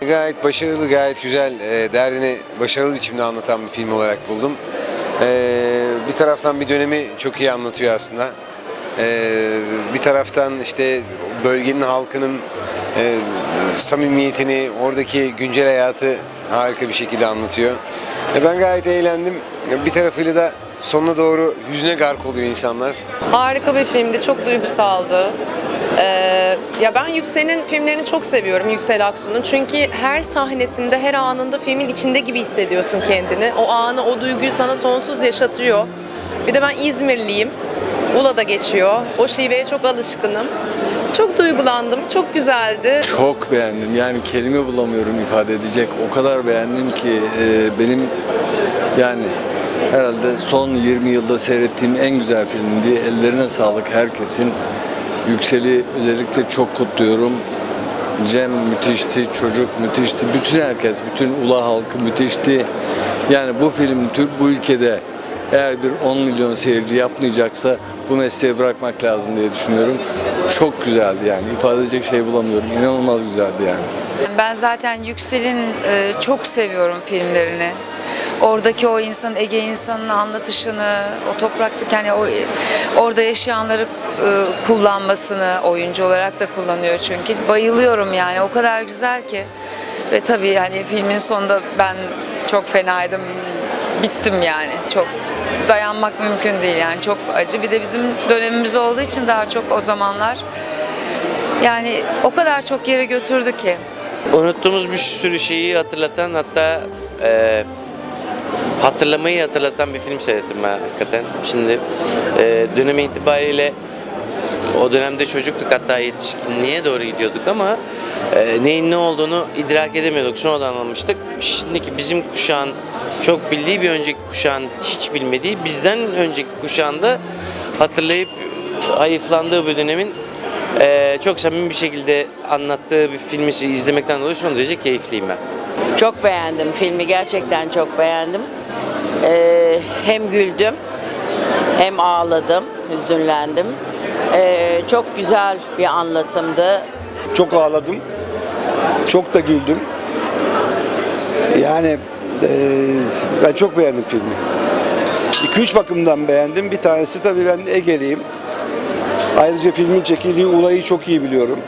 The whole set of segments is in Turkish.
Gayet başarılı, gayet güzel, e, derdini başarılı biçimde anlatan bir film olarak buldum. E, bir taraftan bir dönemi çok iyi anlatıyor aslında. E, bir taraftan işte bölgenin halkının e, samimiyetini, oradaki güncel hayatı harika bir şekilde anlatıyor. E, ben gayet eğlendim. Bir tarafıyla da sonuna doğru yüzüne gark oluyor insanlar. Harika bir filmdi, çok duygusaldı. Ee, ya ben Yüksel'in filmlerini çok seviyorum, Yüksel Aksu'nun. Çünkü her sahnesinde, her anında filmin içinde gibi hissediyorsun kendini. O anı, o duyguyu sana sonsuz yaşatıyor. Bir de ben İzmirliyim. Ula'da geçiyor. O şiveye çok alışkınım. Çok duygulandım, çok güzeldi. Çok beğendim. Yani kelime bulamıyorum ifade edecek. O kadar beğendim ki e, benim yani herhalde son 20 yılda seyrettiğim en güzel filmdi. Ellerine sağlık herkesin. Yükseli özellikle çok kutluyorum. Cem müthişti, çocuk müthişti, bütün herkes, bütün ula halkı müthişti. Yani bu film bu ülkede eğer bir 10 milyon seyirci yapmayacaksa bu mesleği bırakmak lazım diye düşünüyorum. Çok güzeldi yani ifade edecek şey bulamıyorum. İnanılmaz güzeldi yani. Ben zaten Yüksel'in e, çok seviyorum filmlerini. Oradaki o insan, Ege insanının anlatışını, o topraktaki hani o orada yaşayanları e, kullanmasını oyuncu olarak da kullanıyor çünkü. Bayılıyorum yani o kadar güzel ki. Ve tabii yani filmin sonunda ben çok fenaydım. Bittim yani. Çok dayanmak mümkün değil yani. Çok acı. Bir de bizim dönemimiz olduğu için daha çok o zamanlar yani o kadar çok yere götürdü ki. Unuttuğumuz bir sürü şeyi hatırlatan hatta e, hatırlamayı hatırlatan bir film seyrettim ben hakikaten. Şimdi e, dönemi itibariyle o dönemde çocuktuk hatta yetişkinliğe doğru gidiyorduk ama e, neyin ne olduğunu idrak edemiyorduk. Sonradan anlamıştık. Şimdiki bizim kuşağın çok bildiği bir önceki kuşağın hiç bilmediği bizden önceki kuşağın da hatırlayıp hayıflandığı bir dönemin e, çok samimi bir şekilde anlattığı bir filmi izlemekten dolayı son derece keyifliyim ben. Çok beğendim filmi gerçekten çok beğendim. Ee, hem güldüm hem ağladım, hüzünlendim. Ee, çok güzel bir anlatımdı. Çok ağladım. Çok da güldüm. Yani eee, ben çok beğendim filmi. 2-3 bakımdan beğendim. Bir tanesi tabii ben Ege'liyim. Ayrıca filmin çekildiği Ula'yı çok iyi biliyorum.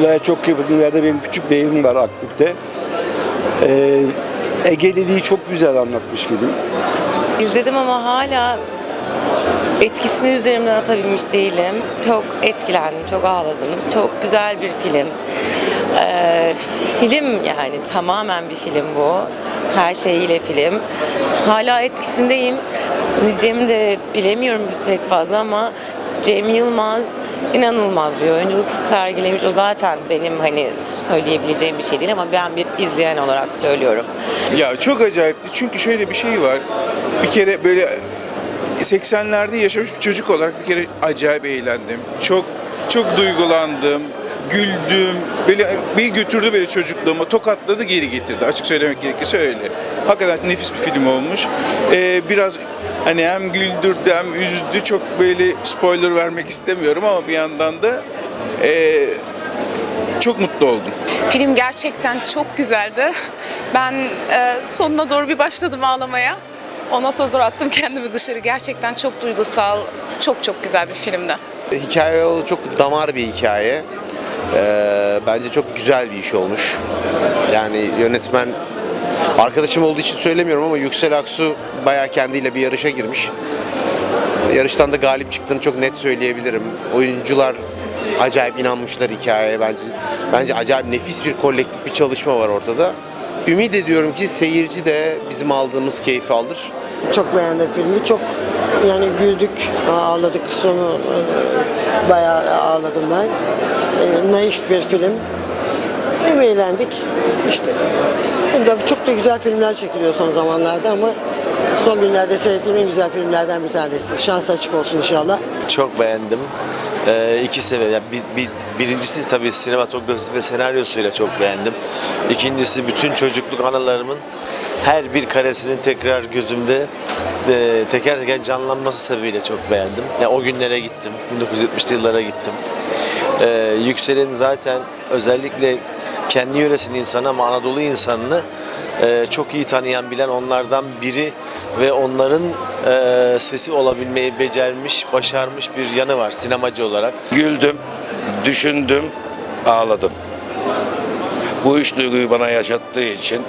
Ula'ya çok bakın. Yerde benim küçük bir evim var Akbük'te. Eee Ege'liliği çok güzel anlatmış film. İzledim ama hala etkisini üzerimden atabilmiş değilim. Çok etkilendim, çok ağladım. Çok güzel bir film. Ee, film yani tamamen bir film bu. Her şeyiyle film. Hala etkisindeyim. Hani Cem'i de bilemiyorum pek fazla ama Cem Yılmaz inanılmaz bir oyunculuk sergilemiş. O zaten benim hani söyleyebileceğim bir şey değil ama ben bir izleyen olarak söylüyorum. Ya çok acayipti çünkü şöyle bir şey var. Bir kere böyle 80'lerde yaşamış bir çocuk olarak bir kere acayip eğlendim. Çok çok duygulandım, güldüm. Böyle beni götürdü böyle çocukluğuma, tokatladı geri getirdi. Açık söylemek gerekirse öyle. Hakikaten nefis bir film olmuş. Ee, biraz hani hem güldürdü hem üzdü. Çok böyle spoiler vermek istemiyorum ama bir yandan da ee, çok mutlu oldum. Film gerçekten çok güzeldi. Ben e, sonuna doğru bir başladım ağlamaya. Ondan sonra attım kendimi dışarı. Gerçekten çok duygusal, çok çok güzel bir filmdi. Hikaye yolu çok damar bir hikaye. Ee, bence çok güzel bir iş olmuş. Yani yönetmen arkadaşım olduğu için söylemiyorum ama Yüksel Aksu bayağı kendiyle bir yarışa girmiş. Yarıştan da galip çıktığını çok net söyleyebilirim. Oyuncular acayip inanmışlar hikayeye. Bence bence acayip nefis bir kolektif bir çalışma var ortada. Ümit ediyorum ki seyirci de bizim aldığımız keyfi alır. Çok beğendim filmi. Çok yani güldük, ağladık. Sonu e, bayağı ağladım ben. E, naif bir film. Hem eğlendik. İşte hem de çok da güzel filmler çekiliyor son zamanlarda ama son günlerde seyrettiğim en güzel filmlerden bir tanesi. Şans açık olsun inşallah. Çok beğendim. Ee, iki sebebi. Yani bir, bir, birincisi tabii sinematografisi ve senaryosuyla çok beğendim. İkincisi bütün çocukluk anılarımın her bir karesinin tekrar gözümde e, teker teker canlanması sebebiyle çok beğendim. Yani o günlere gittim. 1970'li yıllara gittim. E, Yüksel'in zaten özellikle kendi yöresinin insanı ama Anadolu insanını e, çok iyi tanıyan bilen onlardan biri ve onların e, sesi olabilmeyi becermiş, başarmış bir yanı var sinemacı olarak. Güldüm, düşündüm, ağladım. Bu üç duyguyu bana yaşattığı için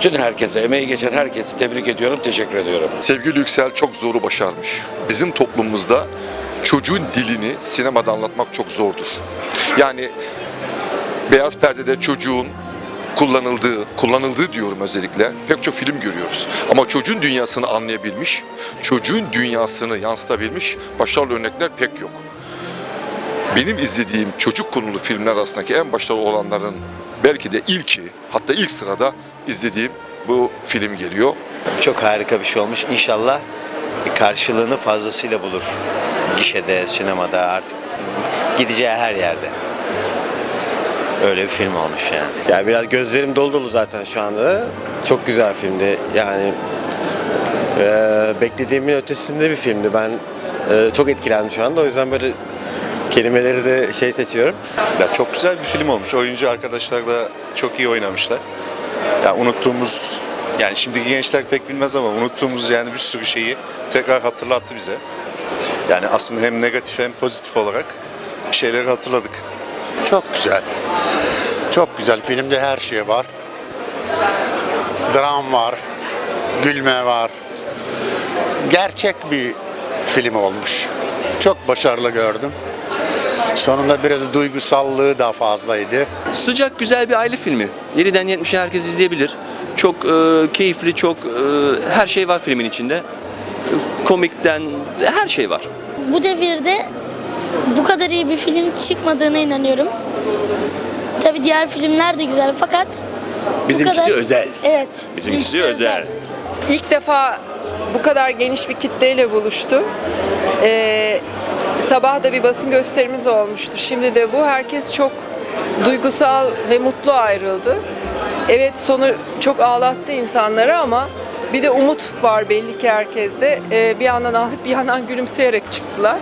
bütün herkese, emeği geçen herkesi tebrik ediyorum, teşekkür ediyorum. Sevgili Yüksel çok zoru başarmış. Bizim toplumumuzda çocuğun dilini sinemada anlatmak çok zordur. Yani beyaz perdede çocuğun kullanıldığı, kullanıldığı diyorum özellikle pek çok film görüyoruz. Ama çocuğun dünyasını anlayabilmiş, çocuğun dünyasını yansıtabilmiş başarılı örnekler pek yok. Benim izlediğim çocuk konulu filmler arasındaki en başarılı olanların belki de ilki, hatta ilk sırada izlediğim bu film geliyor. Çok harika bir şey olmuş. İnşallah karşılığını fazlasıyla bulur. Gişede, sinemada artık gideceği her yerde. Öyle bir film olmuş yani. Ya biraz gözlerim dolu dolu zaten şu anda. Çok güzel filmdi. Yani eee, beklediğimin ötesinde bir filmdi. Ben eee, çok etkilendim şu anda. O yüzden böyle kelimeleri de şey seçiyorum. Ya çok güzel bir film olmuş. Oyuncu arkadaşlar da çok iyi oynamışlar. Ya unuttuğumuz yani şimdiki gençler pek bilmez ama unuttuğumuz yani bir sürü şeyi tekrar hatırlattı bize. Yani aslında hem negatif hem pozitif olarak bir şeyleri hatırladık. Çok güzel. Çok güzel. Filmde her şey var. Dram var. Gülme var. Gerçek bir film olmuş. Çok başarılı gördüm. Sonunda biraz duygusallığı da fazlaydı. Sıcak güzel bir aile filmi. 7'den 70'e herkes izleyebilir. Çok e, keyifli, çok e, her şey var filmin içinde. Komikten her şey var. Bu devirde bu kadar iyi bir film çıkmadığına inanıyorum. Tabii diğer filmler de güzel fakat bu kadar... özel. Evet. Bizimkisi özel. İlk defa bu kadar geniş bir kitleyle buluştu. Ee, sabah da bir basın gösterimiz olmuştu. Şimdi de bu. Herkes çok duygusal ve mutlu ayrıldı. Evet sonu çok ağlattı insanları ama bir de umut var belli ki herkeste. Ee, bir yandan ağlayıp bir yandan gülümseyerek çıktılar.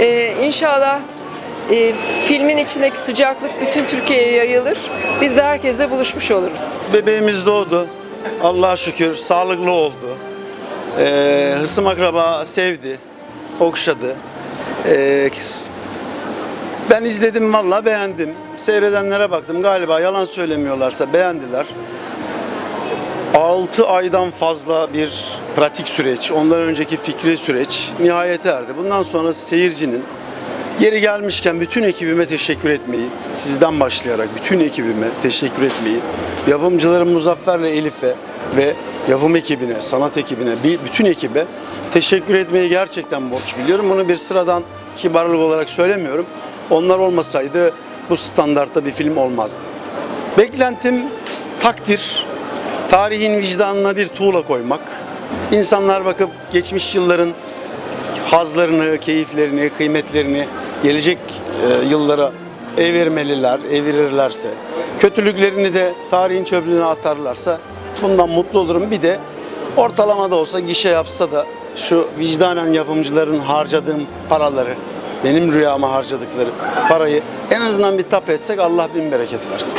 Ee, inşallah e, filmin içindeki sıcaklık bütün Türkiye'ye yayılır. Biz de herkesle buluşmuş oluruz. Bebeğimiz doğdu. Allah'a şükür sağlıklı oldu. Ee, hısım akraba sevdi, okşadı. Ee, ben izledim valla beğendim. Seyredenlere baktım galiba yalan söylemiyorlarsa beğendiler. 6 aydan fazla bir pratik süreç, ondan önceki fikri süreç nihayete erdi. Bundan sonra seyircinin yeri gelmişken bütün ekibime teşekkür etmeyi, sizden başlayarak bütün ekibime teşekkür etmeyi, yapımcılarım Muzaffer'le Elif'e ve yapım ekibine, sanat ekibine, bütün ekibe teşekkür etmeyi gerçekten borç biliyorum. Bunu bir sıradan kibarlık olarak söylemiyorum. Onlar olmasaydı bu standartta bir film olmazdı. Beklentim takdir, tarihin vicdanına bir tuğla koymak. İnsanlar bakıp geçmiş yılların hazlarını, keyiflerini, kıymetlerini gelecek e, yıllara evirmeliler, evirirlerse, kötülüklerini de tarihin çöplüğüne atarlarsa bundan mutlu olurum. Bir de ortalamada olsa gişe yapsa da şu vicdanen yapımcıların harcadığım paraları, benim rüyama harcadıkları parayı en azından bir tap etsek Allah bin bereket versin.